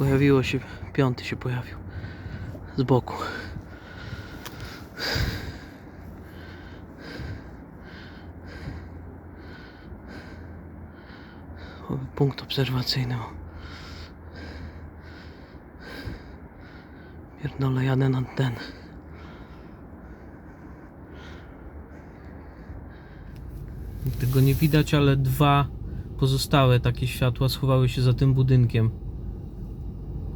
Pojawiło się, piąty się pojawił. Z boku. Punkt obserwacyjny. Pierdolę, jadę na ten. Tego nie widać, ale dwa pozostałe takie światła schowały się za tym budynkiem.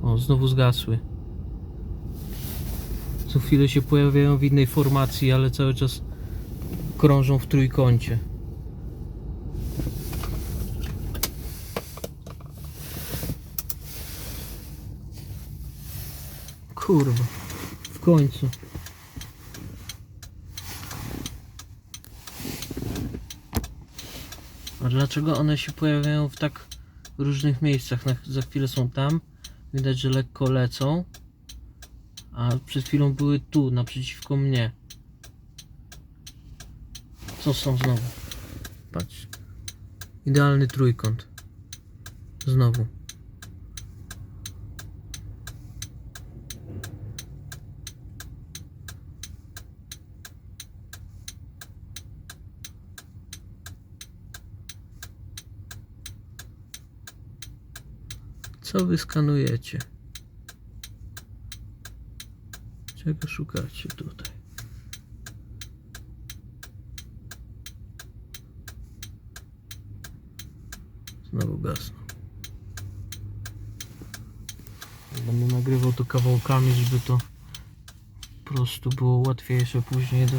O, znowu zgasły. Co chwilę się pojawiają w innej formacji, ale cały czas krążą w trójkącie. Kurwa, w końcu. A dlaczego one się pojawiają w tak różnych miejscach? Na, za chwilę są tam, widać, że lekko lecą, a przed chwilą były tu, naprzeciwko mnie. Co są znowu? Patrz. Idealny trójkąt. Znowu. Co wy skanujecie? Czego szukacie tutaj? Znowu gasną. Będę nagrywał to kawałkami, żeby to po prostu było łatwiejsze później do,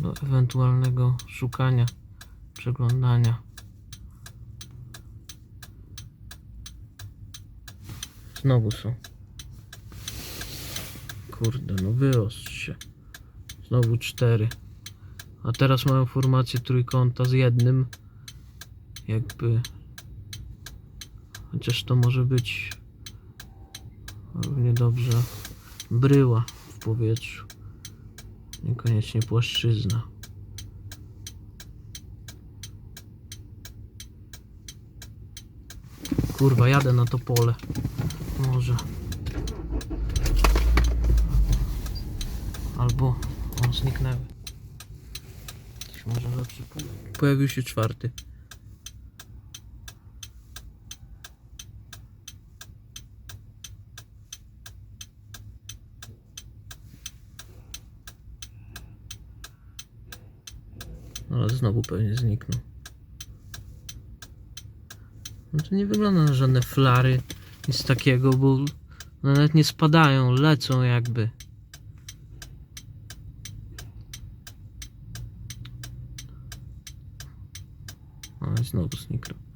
do ewentualnego szukania, przeglądania. Znowu są. Kurde, no wyostrz się. Znowu cztery. A teraz mamy formację trójkąta z jednym. Jakby. Chociaż to może być równie dobrze bryła w powietrzu. Niekoniecznie płaszczyzna. Kurwa, jadę na to pole. Może. Albo on zniknęły. Coś może lepszy. Pojawił się czwarty. Ale znowu pewnie zniknął. No to nie wygląda na żadne flary, nic takiego, bo nawet nie spadają, lecą jakby. Ale znowu zniknął.